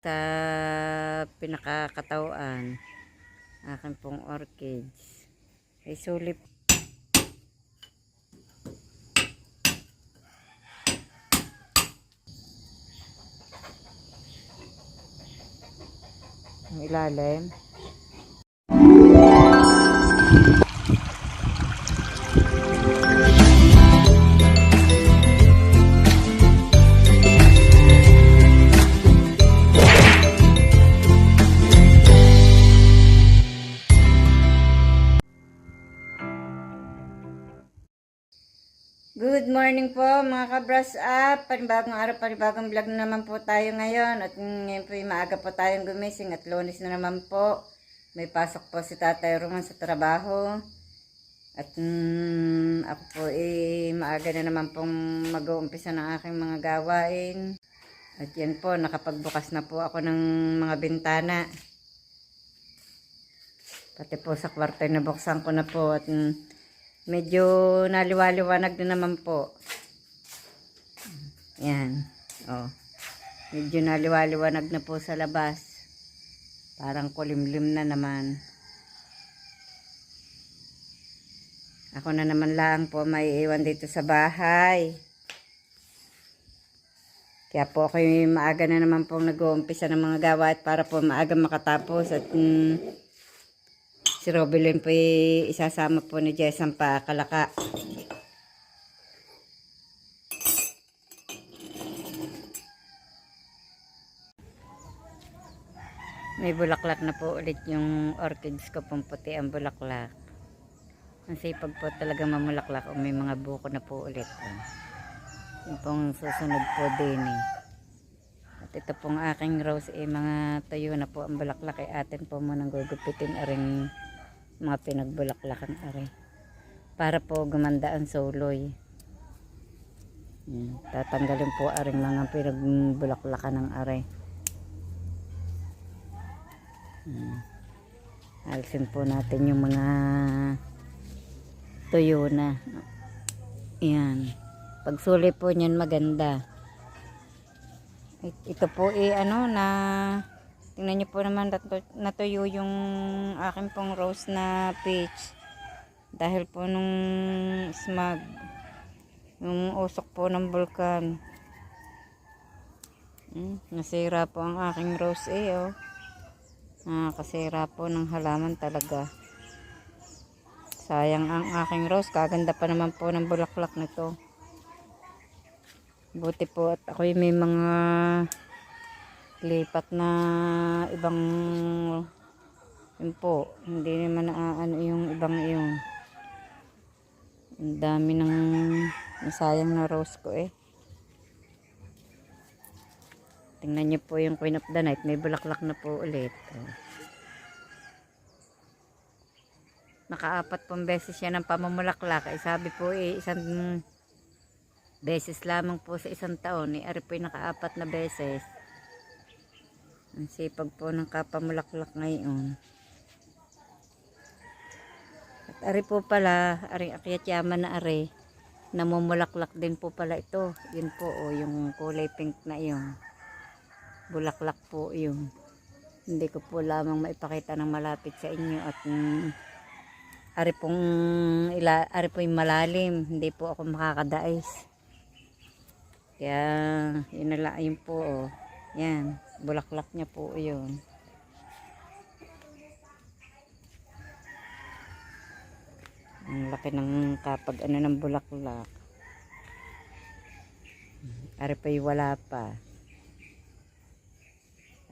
sa pinakakatawan akin pong orchids. Ay sulit. Ang ilalim po mga ka-brush up. Panibagong araw, panibagong vlog na naman po tayo ngayon. At ngayon po maaga po tayong gumising at lunes na naman po. May pasok po si Tatay Roman sa trabaho. At mm, ako po eh maaga na naman pong mag-uumpisa ng aking mga gawain. At yan po, nakapagbukas na po ako ng mga bintana. Pati po sa kwarto nabuksan ko na po at mm, medyo naliwaliwanag na naman po. Yan. Oh. Medyo naliwaliwanag na po sa labas. Parang kulimlim na naman. Ako na naman lang po may iwan dito sa bahay. Kaya po ako maaga na naman pong nag-uumpisa ng mga gawain para po maaga makatapos at mm, si Robelyn po isasama po ni Jessan pa kalaka. May bulaklak na po ulit yung orchids ko pong puti ang bulaklak. Ang sipag po talaga mamulaklak o may mga buko na po ulit. Yung pong susunod po din eh. At ito pong aking rose eh mga tayo na po ang bulaklak ay atin po munang gugupitin aring mga pinagbulaklakan are. Para po gumanda ang soloy. Yan. Tatanggalin po aring mga pinagbulaklakan ng are. Yan. Alisin po natin yung mga tuyo na. Yan. Pagsulit po niyan maganda. It- Ito po eh ano na tingnan niyo po naman natu- natuyo yung akin pong rose na peach. Dahil po nung smog yung usok po ng bulkan. Hmm, nasira po ang aking rose eh oh. Nakakasira po ng halaman talaga. Sayang ang aking rose. Kaganda pa naman po ng bulaklak nito. Buti po at ako may mga lipat na ibang yun po. Hindi naman naaano yung ibang yun. Ang dami ng nasayang na rose ko eh. Tingnan niyo po yung Queen of the Night. May bulaklak na po ulit. Nakaapat pong beses siya ng pamamulaklak. Ay sabi po eh, isang beses lamang po sa isang taon. Eh, ari po yung nakaapat na beses. Ang sipag po ng kapamulaklak ngayon. At ari po pala, ari akyat yaman na ari. Namumulaklak din po pala ito. Yun po oh, yung kulay pink na yun. Bulaklak po yun. Hindi ko po lamang maipakita ng malapit sa inyo at mm, ari pong ila, ari po yung malalim. Hindi po ako makakadais. Kaya yun yun po oh. Yan, bulaklak niya po yun. Ang laki ng kapag ano ng bulaklak. Ari pa yung wala pa.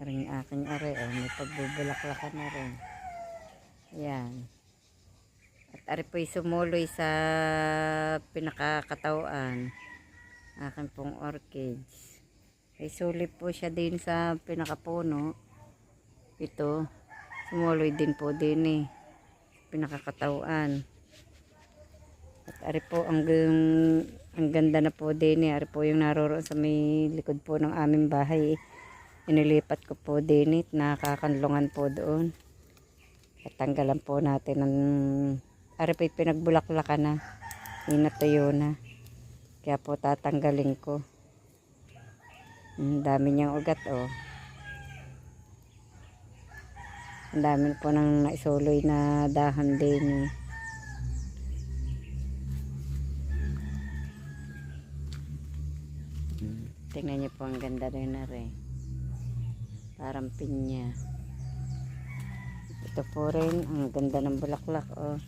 Aring aking are, oh, may pagbubulaklakan na rin. Yan. At ari po yung sumuloy sa pinakakatawan. Akin pong orchids. Ay sulit po siya din sa pinakapuno. Ito. Sumuloy din po din eh. Pinakakatawan. At ari po ang, ang ganda na po din eh. Ari po yung naroroon sa may likod po ng aming bahay. Inilipat ko po din eh. Nakakanlungan po doon. At tanggalan po natin ng ari po yung pinagbulaklakan na. Inatuyo na. Kaya po tatanggalin ko. Ang dami niyang ugat oh. Ang dami po ng naisuloy na dahon din eh. Tingnan niyo po ang ganda rin na rin. Parang pinya. Ito po rin, ang ganda ng bulaklak oh.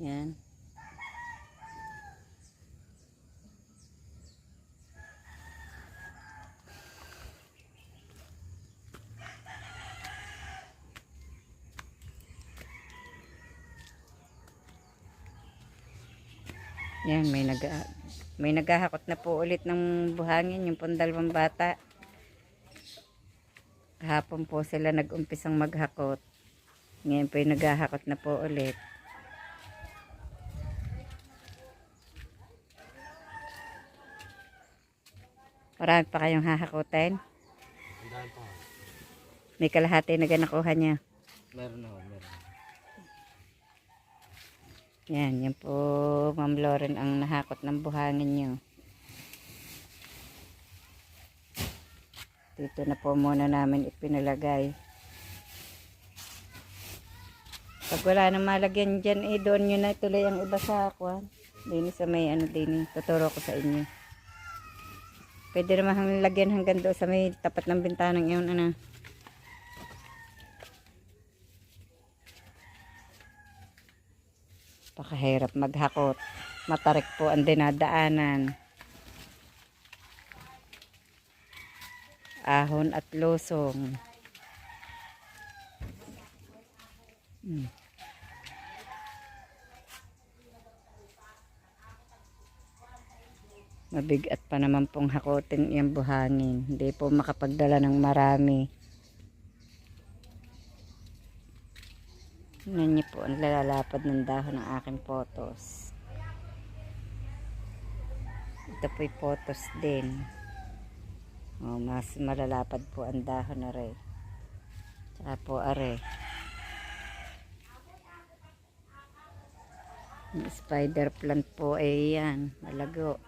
Yan. Yan, may nag may naghahakot na po ulit ng buhangin yung pong dalawang bata. Kahapon po sila nag-umpisang maghakot. Ngayon po yung naghahakot na po ulit. Marami pa kayong hahakutin. May kalahati na ganakuha niya. Meron ako, meron. Yan, yan po Ma'am Lauren ang nahakot ng buhangin niyo. Dito na po muna namin ipinalagay. Pag wala na malagyan dyan, eh, doon nyo na ituloy ang iba sa akwan. Dini sa may ano din, tuturo ko sa inyo. Pwede naman lagyan hanggang doon sa may tapat ng bintanang iyon, ano. Pakahirap maghakot. Matarik po ang dinadaanan. Ahon at losong. Hmm. Mabigat pa naman pong hakotin yung buhangin. Hindi po makapagdala ng marami. Tingnan niyo po ang lalapad ng dahon ng aking photos. Ito po'y photos din. Oh, mas malalapad po ang dahon na rin. Tsaka po are. Yung spider plant po ay yan. Malago.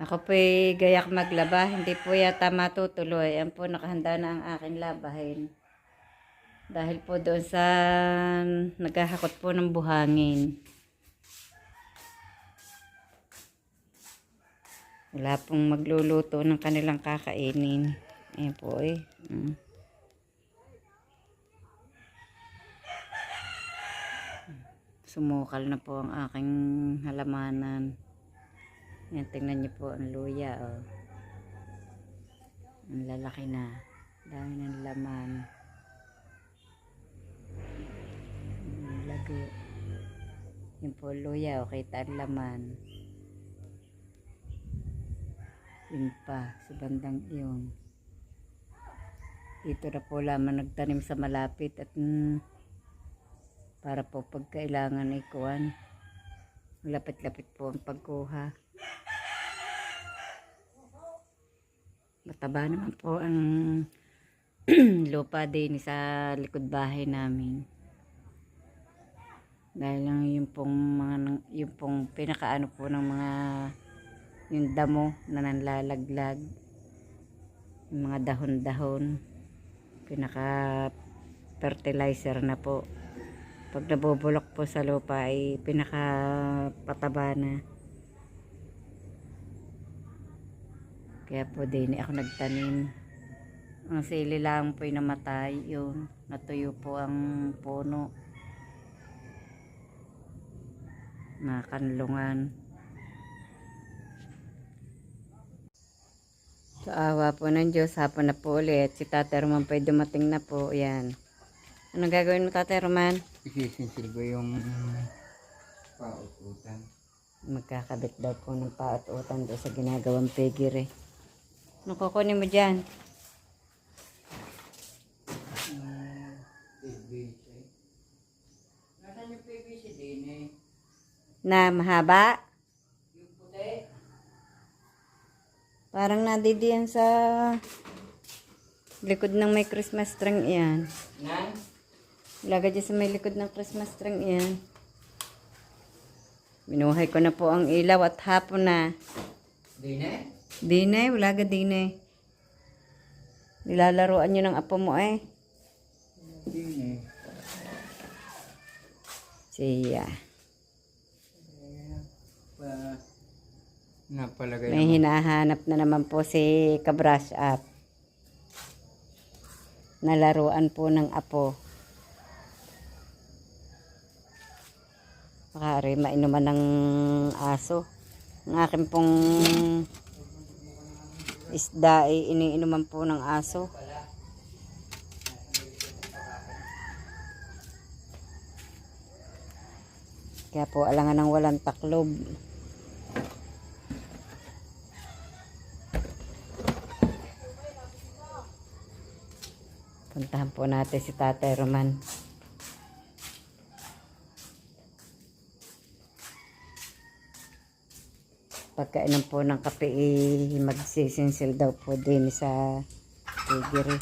Ako po'y gayak maglaba. Hindi po yata matutuloy. Yan po nakahanda na ang aking labahin. Dahil po doon sa naghahakot po ng buhangin. Wala pong magluluto ng kanilang kakainin. Ayan po eh. Mm. Sumukal na po ang aking halamanan. Yan, tingnan niyo po ang luya, oh. Ang lalaki na. Dami ng laman. Lagi. Yan po luya, oh. Kita ang laman. Yun pa, sa bandang iyon. Dito na po lamang nagtanim sa malapit at mm, para po pagkailangan ikuan. Lapit-lapit po ang pagkuha. Mataba naman po ang lupa din sa likod bahay namin. Dahil lang yung pong mga yung pong pinakaano po ng mga yung damo na nanlalaglag. Yung mga dahon-dahon. Pinaka fertilizer na po. Pag nabubulok po sa lupa ay pinaka pataba na. Kaya po din ako nagtanim. Ang sili lang po namatay. Yun, natuyo po ang puno. Na kanlungan. Sa awa po ng Diyos, hapon na po ulit. Si Tatay Roman po dumating na po. Yan. Anong gagawin mo, Tatay Roman? Isisinsil ko yung paututan. Magkakabit daw po ng paat-utan doon sa ginagawang pigiri. Ano kukunin mo dyan? Na mahaba? Yung puti? Parang nadidiyan sa likod ng may Christmas tree iyan. Nan? Ilagay dyan sa may likod ng Christmas tree iyan. Binuhay ko na po ang ilaw at hapon na. Di na. Di na eh, wala ka di na eh. Nilalaroan nyo ng apo mo eh. Di na eh. Siya. Pa, napalagay May hinahanap na naman po si Kabrush Up. Nalaruan po ng apo. Baka rin mainuman ng aso. Ang akin pong isda ay iniinuman po ng aso. Kaya po alangan ng walang taklob. Puntahan po natin si Tatay Roman. Pagkainom po ng kape, eh, magsisinsil daw po din sa tigiri.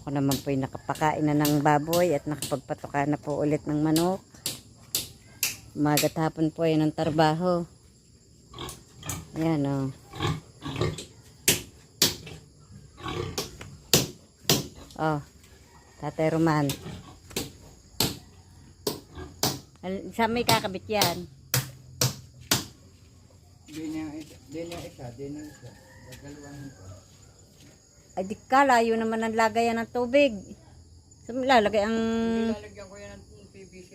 Ako naman po ay nakapakain na ng baboy at nakapagpatuka na po ulit ng manok. Umagat hapon po ay ng trabaho. Ayan o. Oh. Oh, Tatay Roman. Sa may kakabit yan. Di na isa. Di na isa. Di na isa. Dagalawan ko. Ay di ka, layo naman ang lagayan ng tubig. Saan mo lalagay ang... Lalagyan ko yan ng PVC.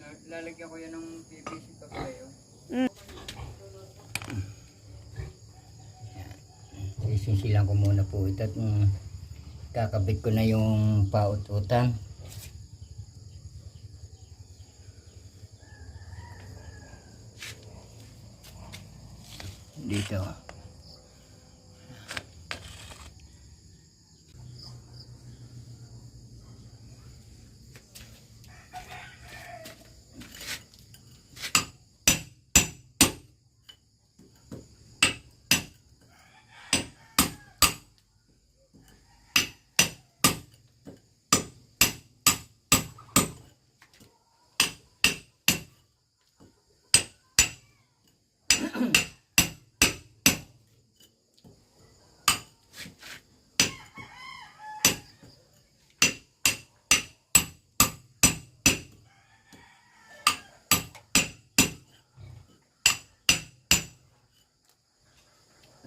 La- Lalagyan ko yan ng PVC pa kayo. Mm. Sisinsilan ko muna po ito at mm, kakabit ko na yung paut-utan. Dito.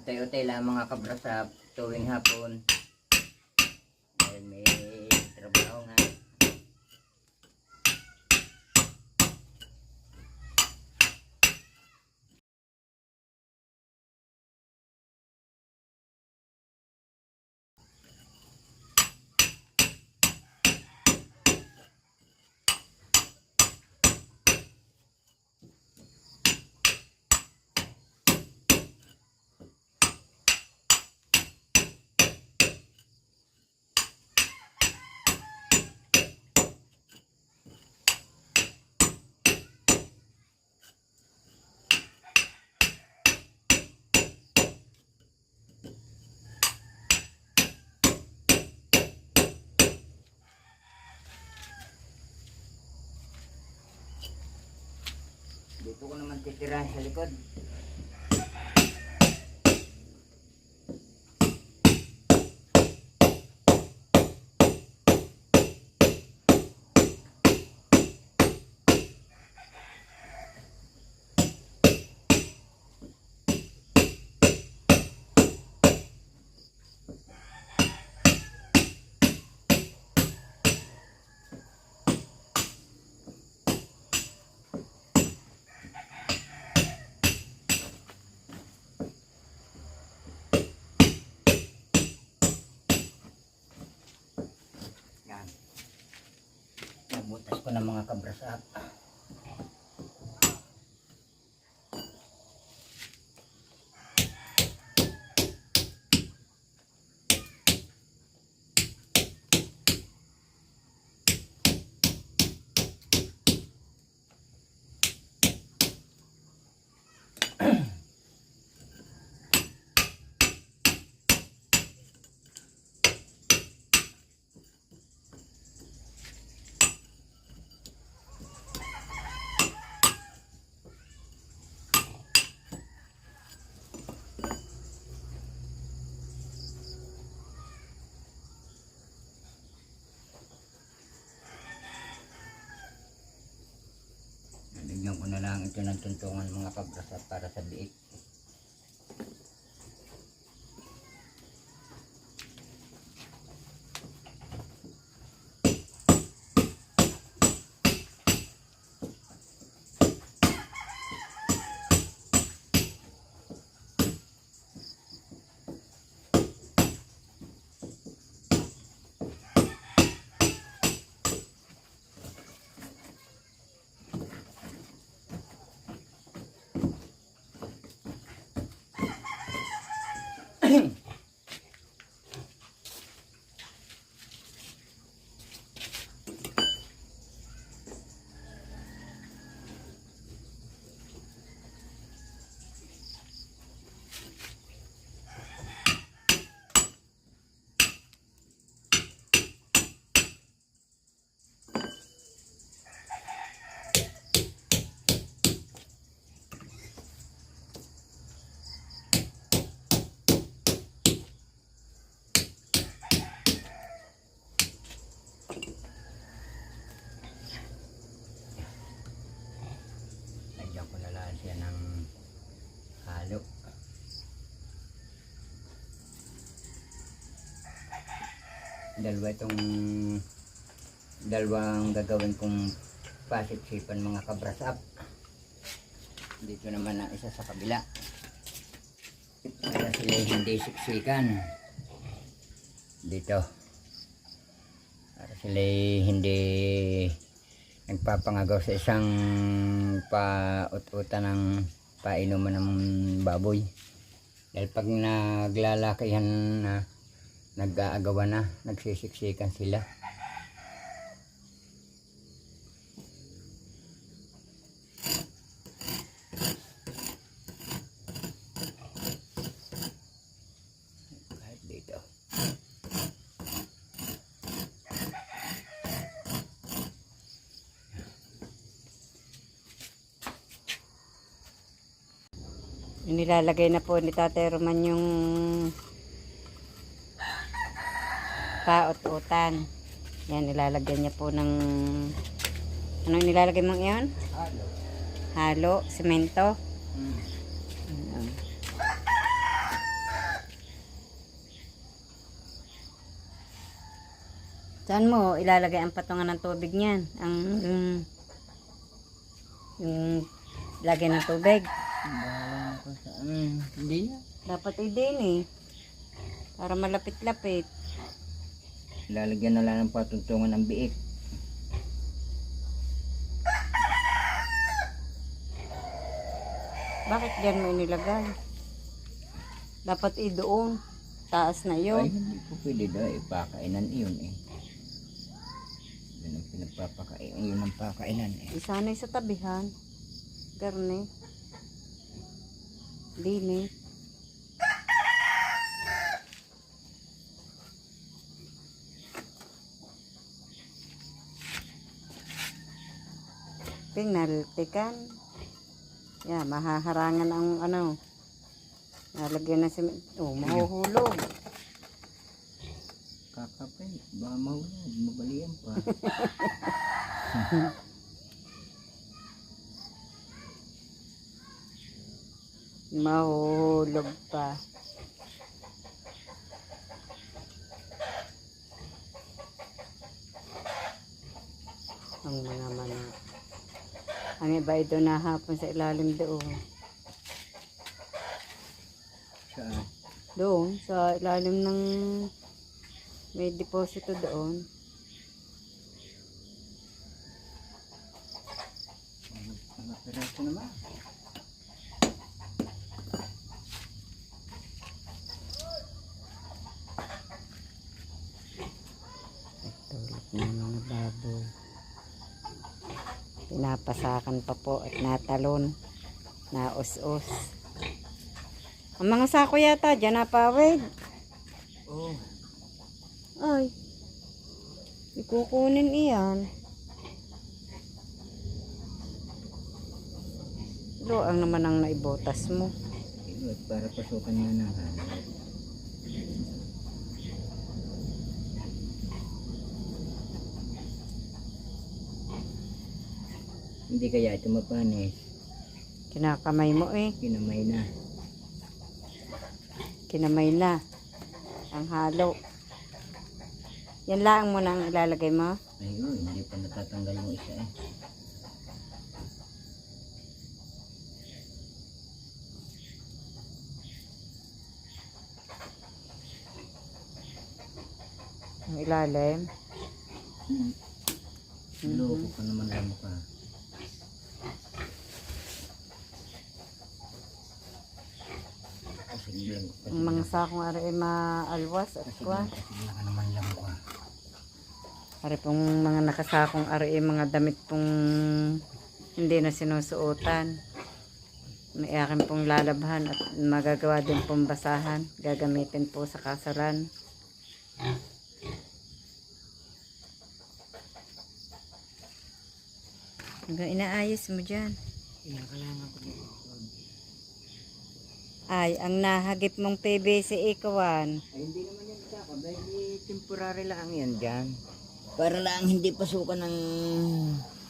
Utay-utay lang mga kabra sa tuwing hapon. Dahil may trabaho nga. Dito ko naman titira sa likod. Mga kabrasap. Ito ng tuntungan mga kabrasa para sa biik. Dalawa itong dalawang gagawin kong pasitsipan mga kabrasap. Dito naman ang isa sa kabila. Para sila hindi siksikan. Dito. Para sila hindi nagpapangagaw sa isang paut-utan ng painuman ng baboy. Dahil pag naglalakihan na, nag-aagawan na, nagsisiksikan sila. Nilalagay na po ni Tate Roman yung paot-utan. Yan, nilalagyan niya po ng ano nilalagay mong iyon? Halo. Halo, semento. Hmm. Ayan. Saan mo ilalagay ang patungan ng tubig niyan? Ang yung, yung lagyan ng tubig. Saan. Hindi na. Dapat ay din eh. Para malapit-lapit. Lalagyan na lang ng patuntungan ng biik. Bakit diyan mo inilagay? Dapat i doon. Taas na Ay, yun. hindi po pwede daw. Ipakainan iyon eh. Yun ang pinagpapakain. Yun ang pakainan eh. Isanay sa tabihan. Garne. Dini. Pinaltikan. Yeah, mahaharangan ang ano. Nalagyan na si... Oh, mahuhulog. Kakapay. Baka mahulog. Mabalian pa. Mahuhulog pa. Ang mga manok. Ang iba ay doon nahapon sa ilalim doon. Saan? Doon, sa ilalim ng may deposito doon. Mga piraso naman. Tulad ng mga baboy. Pinapasakan pa po at natalon. Naus-us. Ang mga sako yata dyan napawid. Oh. Ay. Ikukunin iyan. Luang naman ang naibotas mo. Para pasukan niya ng Hindi kaya ito mapanis. Kinakamay mo eh. Kinamay na. Kinamay na. Ang halo. Yan lang mo nang ilalagay mo. Ayun, hindi pa natatanggal yung isa eh. Ang ilalim. Hmm. Loko ka naman lang ka. Ang mga sakong ari ay maalwas at kwa. naman lang. Ari pong mga nakasakong ari ay mga damit pong hindi na sinusuotan. May akin pong lalabhan at magagawa din pong basahan. Gagamitin po sa kasalan. Hanggang inaayos mo dyan. Kinakailangan ko dito. Ay, ang nahagip mong PVC ikawan. Ay, hindi naman yan kakabay. Hindi temporary lang yan dyan. Para lang hindi pasukan ng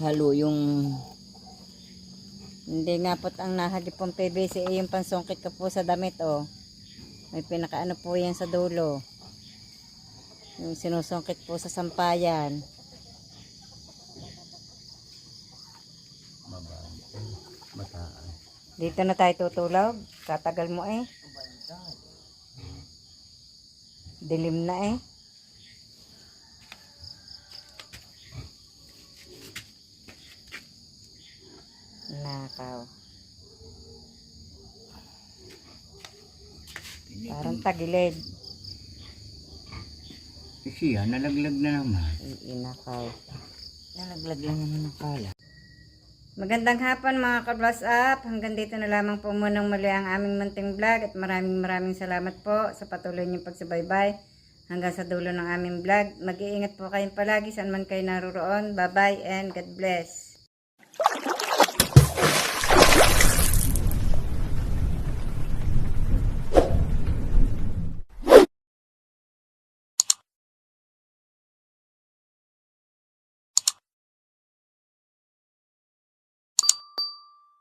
halo yung Hindi nga po't ang nahagip pong PVC ay yung pansungkit ko po sa damit oh. May pinakaano po yan sa dulo. Yung sinusungkit po sa sampayan. Dito na tayo tutulog. Katagal mo eh. Dilim na eh. Nakaw. Parang tagilid. Siya, nalaglag na naman. Iinakaw. Nalaglag lang naman ng kala. Magandang hapon mga ka-blast up. Hanggang dito na lamang po munang muli ang aming munting vlog at maraming maraming salamat po sa patuloy niyong pagsubaybay hanggang sa dulo ng aming vlog. Mag-iingat po kayong palagi saan man kayo naroon. Bye bye and God bless.